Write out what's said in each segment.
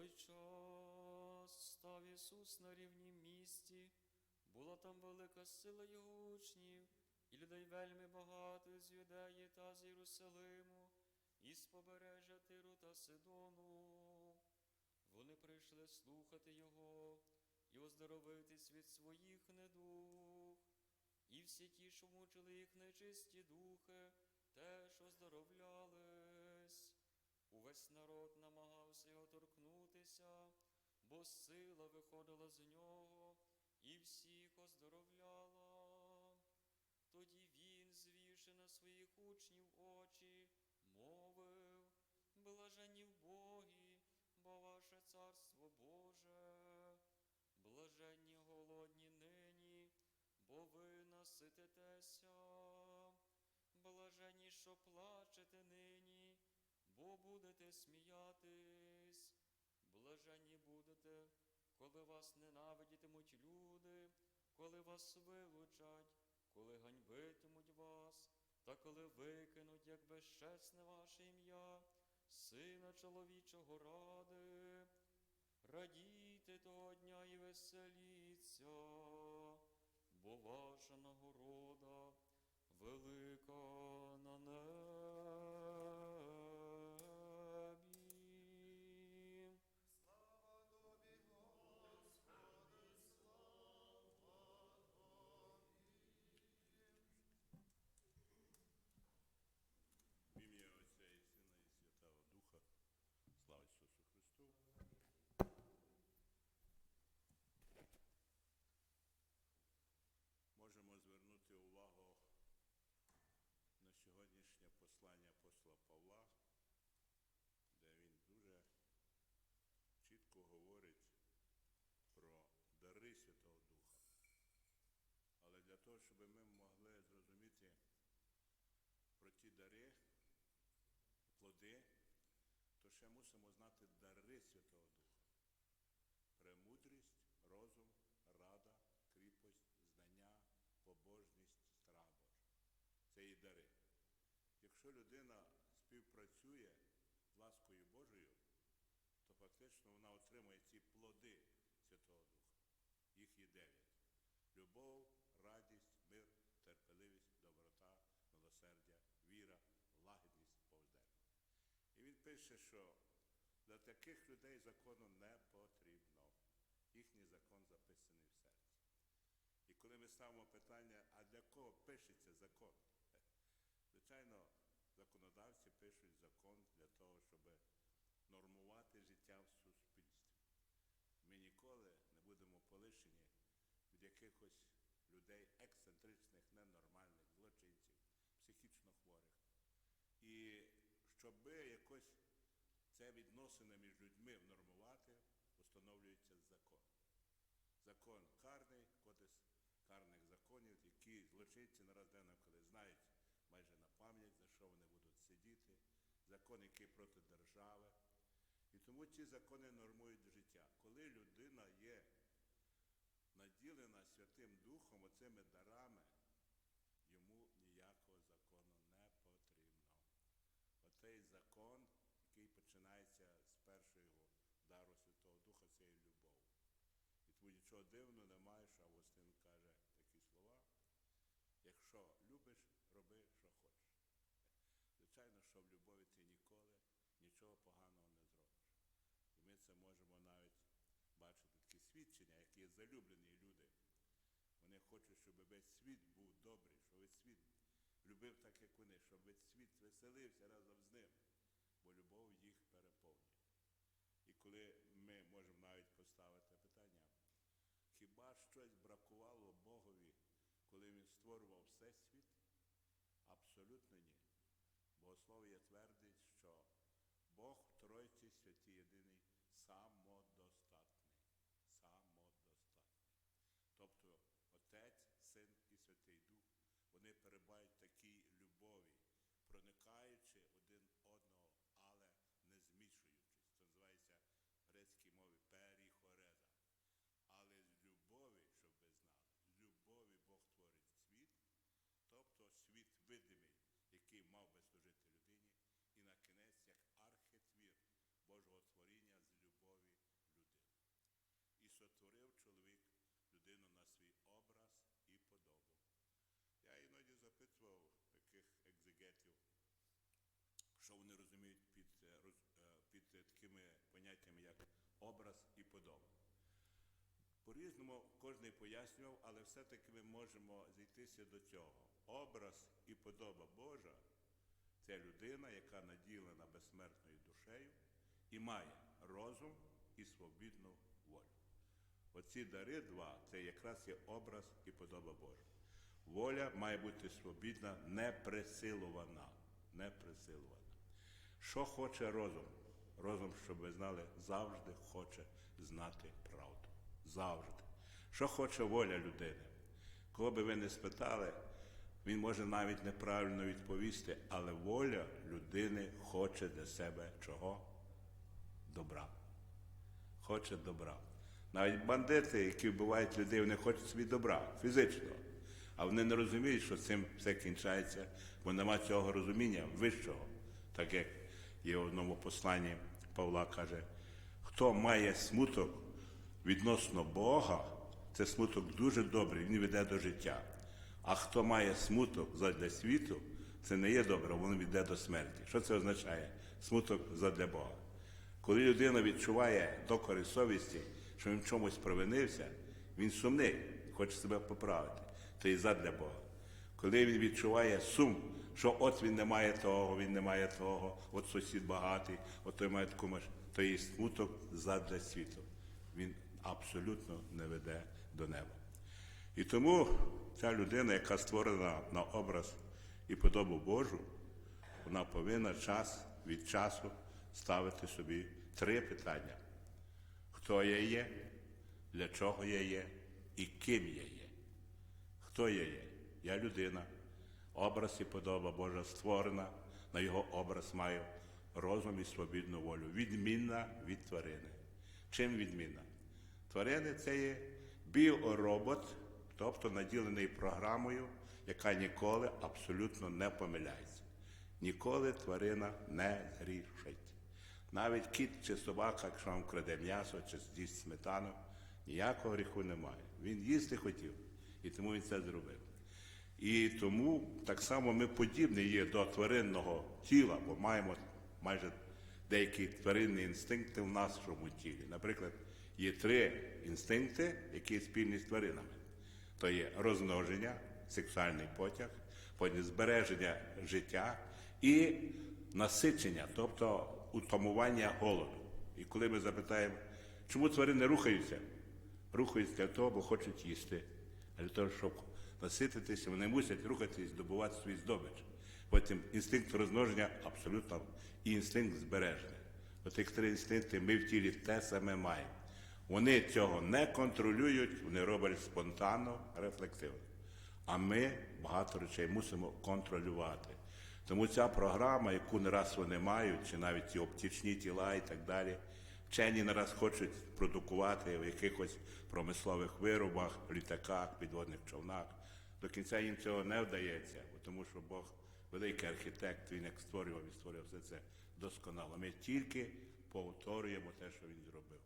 той час став Ісус на рівнім місті, була там велика сила його учнів, і людей вельми багато з Юдеї та з Єрусалиму, і з побережжя Тиру та Сидону. Вони прийшли слухати його і оздоровитись від своїх недуг. І всі ті, що мучили їх нечисті духи, теж оздоровлялись. Увесь народ намагався його торкнутися, бо сила виходила з нього і всіх оздоровляла. Тоді він, звівши на своїх учнів очі, мовив, блажені в Богі, бо ваше царство Боже, блаженні голодні нині, бо ви насититеся, блаженні, що плачете нині, бо будете сміятись, блаженні будете, коли вас ненавидітимуть люди, коли вас вилучать, коли ганьбитимуть вас, та коли викинуть, як безчесне ваше ім'я, сина чоловічого ради. Радійте того дня і веселіться, бо ваша нагорода велика на небі. Слава тобі, Господи, слава В ім'я Отця і Сина і Святого Духа. Слава Ісусу Христу. Можемо звернути увагу на сьогоднішнє послання апостола Павла, де він дуже чітко говорить про дари Святого Духа. Але для того, щоб ми могли зрозуміти про ті дари, плоди, то ще мусимо знати дари Святого Духа. Премудрість, розум, рада, кріпость, знання, побожність, страх Божий. Це і дари. Якщо людина співпрацює з ласкою Божою, то фактично вона отримує ці плоди Святого Духа. Їх є дев'ять. Любов, пише, що для таких людей закону не потрібно. Їхній закон записаний в серці. І коли ми ставимо питання, а для кого пишеться закон? Звичайно, законодавці пишуть закон для того, щоб нормувати життя в суспільстві. Ми ніколи не будемо полишені від якихось щоб якось це відносини між людьми внормувати, встановлюється закон. Закон карний, кодекс карних законів, які злочинці нараз денно, коли знають майже на пам'ять, за що вони будуть сидіти, закон, який проти держави. І тому ці закони нормують життя. Коли людина є наділена Святим Духом, оцими дарами, йому ніякого закону не потрібно. Отей закон, який починається з першого дару Святого Духа, це є любов. І тому нічого дивного немає, що Августин каже такі слова. Якщо любиш, роби, що хочеш. Звичайно, що в любові ти ніколи нічого поганого не зробиш. І ми це можемо навіть бачити такі свідчення, які залюблені люди. Вони хочуть, щоб весь світ був добрий, щоб весь світ любив так, як вони, щоб весь світ веселився разом з ним, бо любов їх переповнює. І коли ми можемо навіть поставити питання, хіба щось бракувало Богові, коли він створював всесвіт? Абсолютно ні. Богослов'я твердить, що Бог в Тройці святій єдиний самодостатний. Самодостатний. Тобто Отець, Син і Святий Дух, вони перебувають такій любові, проникаючи один одного, але не змішуючись. Це називається в грецькій мові періхореза. Але з любові, щоб ви знали, з любові Бог творить світ, тобто світ видимий, який мав би служити людині, і на кінець як архитвір Божого творіння з любові що вони розуміють під, е, е, під такими поняттями, як образ і подоба. По-різному кожен пояснював, але все-таки ми можемо зійтися до цього. Образ і подоба Божа це людина, яка наділена безсмертною душею і має розум і свобідну волю. Оці дари два це якраз є образ і подоба Божа. Воля має бути свобідна, не присилувана. Що хоче розум? Розум, щоб ви знали, завжди хоче знати правду. Завжди. Що хоче воля людини? Кого би ви не спитали, він може навіть неправильно відповісти, але воля людини хоче для себе чого? Добра. Хоче добра. Навіть бандити, які вбивають людей, вони хочуть собі добра, фізичного. А вони не розуміють, що цим все кінчається, бо нема цього розуміння вищого. Так як є в одному посланні Павла каже, хто має смуток відносно Бога, це смуток дуже добрий, він веде до життя. А хто має смуток задля світу, це не є добре, воно веде до смерті. Що це означає? Смуток задля Бога. Коли людина відчуває докори совісті, що він чомусь провинився, він сумний, хоче себе поправити, то і задля Бога. Коли він відчуває сум, що от він не має того, він не має того, от сусід багатий, от той має таку маш, то і смуток задля світу. Він абсолютно не веде до неба. І тому ця людина, яка створена на образ і подобу Божу, вона повинна час від часу ставити собі три питання: хто я є, для чого я є і ким я є. Хто я є? Я людина, образ і подоба Божа створена, на його образ маю розум і свобідну волю, відмінна від тварини. Чим відмінна? Тварини це є біоробот, тобто наділений програмою, яка ніколи абсолютно не помиляється. Ніколи тварина не грішить. Навіть кіт чи собака, якщо вам краде м'ясо чи з'їсть сметану, ніякого гріху немає. Він їсти хотів, і тому він це зробив. І тому так само ми подібні є до тваринного тіла, бо маємо майже деякі тваринні інстинкти в нашому тілі. Наприклад, є три інстинкти, які спільні з тваринами. То є розмноження, сексуальний потяг, потім збереження життя і насичення, тобто утамування голоду. І коли ми запитаємо, чому тварини рухаються? Рухаються для того, бо хочуть їсти. Для того, щоб насититися, вони мусять рухатись, здобувати свій здобич. Потім інстинкт розмноження абсолютно і інстинкт збереження. От як три інстинкти ми в тілі те саме маємо. Вони цього не контролюють, вони роблять спонтанно, рефлективно. А ми багато речей мусимо контролювати. Тому ця програма, яку не раз вони мають, чи навіть ці оптичні тіла і так далі, вчені не раз хочуть продукувати в якихось промислових виробах, літаках, підводних човнах. До кінця їм цього не вдається, тому що Бог великий архітект, він як створював і створював все це досконало. Ми тільки повторюємо те, що він зробив.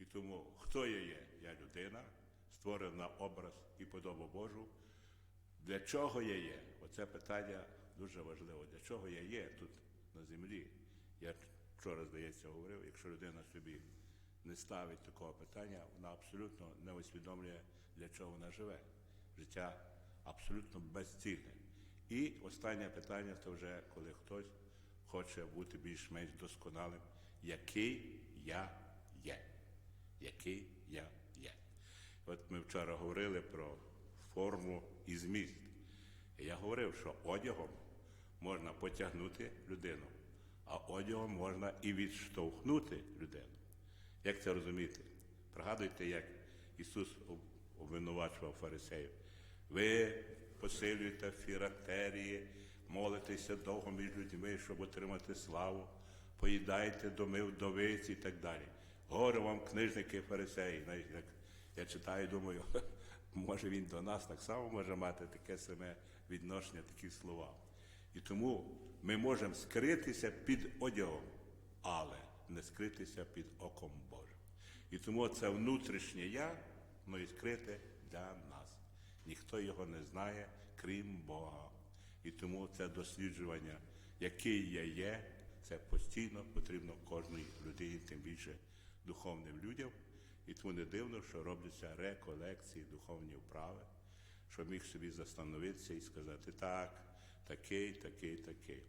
І тому, хто я є? Я людина, створена на образ і подобу Божу. Для чого я є? Оце питання дуже важливо. Для чого я є тут на землі? Я вчора, здається, говорив, якщо людина собі не ставить такого питання, вона абсолютно не усвідомлює, для чого вона живе. Життя абсолютно безцільне. І останнє питання це вже коли хтось хоче бути більш-менш досконалим, який я є. Який я є. От ми вчора говорили про форму і зміст. Я говорив, що одягом можна потягнути людину, а одягом можна і відштовхнути людину. Як це розуміти? Пригадуйте, як Ісус обвинувачував фарисеїв. Ви посилюєте фірактерії, молитеся довго між людьми, щоб отримати славу, поїдаєте доми вдовиць і так далі. Горе вам, книжники фарисеї. Я читаю, думаю, може він до нас так само може мати таке саме відношення, такі слова. І тому ми можемо скритися під одягом, але не скритися під оком Божим. І тому це внутрішнє я, воно і скрите для нас. Ніхто його не знає, крім Бога. І тому це досліджування, який я є, Це постійно потрібно кожній людині, тим більше духовним людям. І тому не дивно, що робляться реколекції, духовні вправи, щоб міг собі застановитися і сказати так, такий, такий, такий.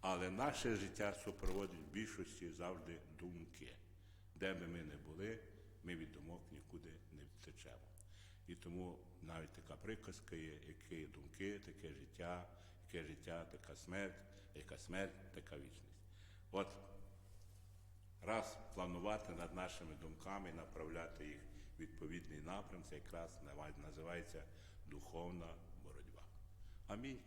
Але наше життя супроводить в більшості завжди думки. Де би ми не були, ми від думок нікуди не втечемо. І тому навіть така приказка є, які думки, таке життя, яке життя, така смерть, яка смерть, така вічність. От раз планувати над нашими думками, направляти їх в відповідний напрям, це якраз називається духовна боротьба. Амінь.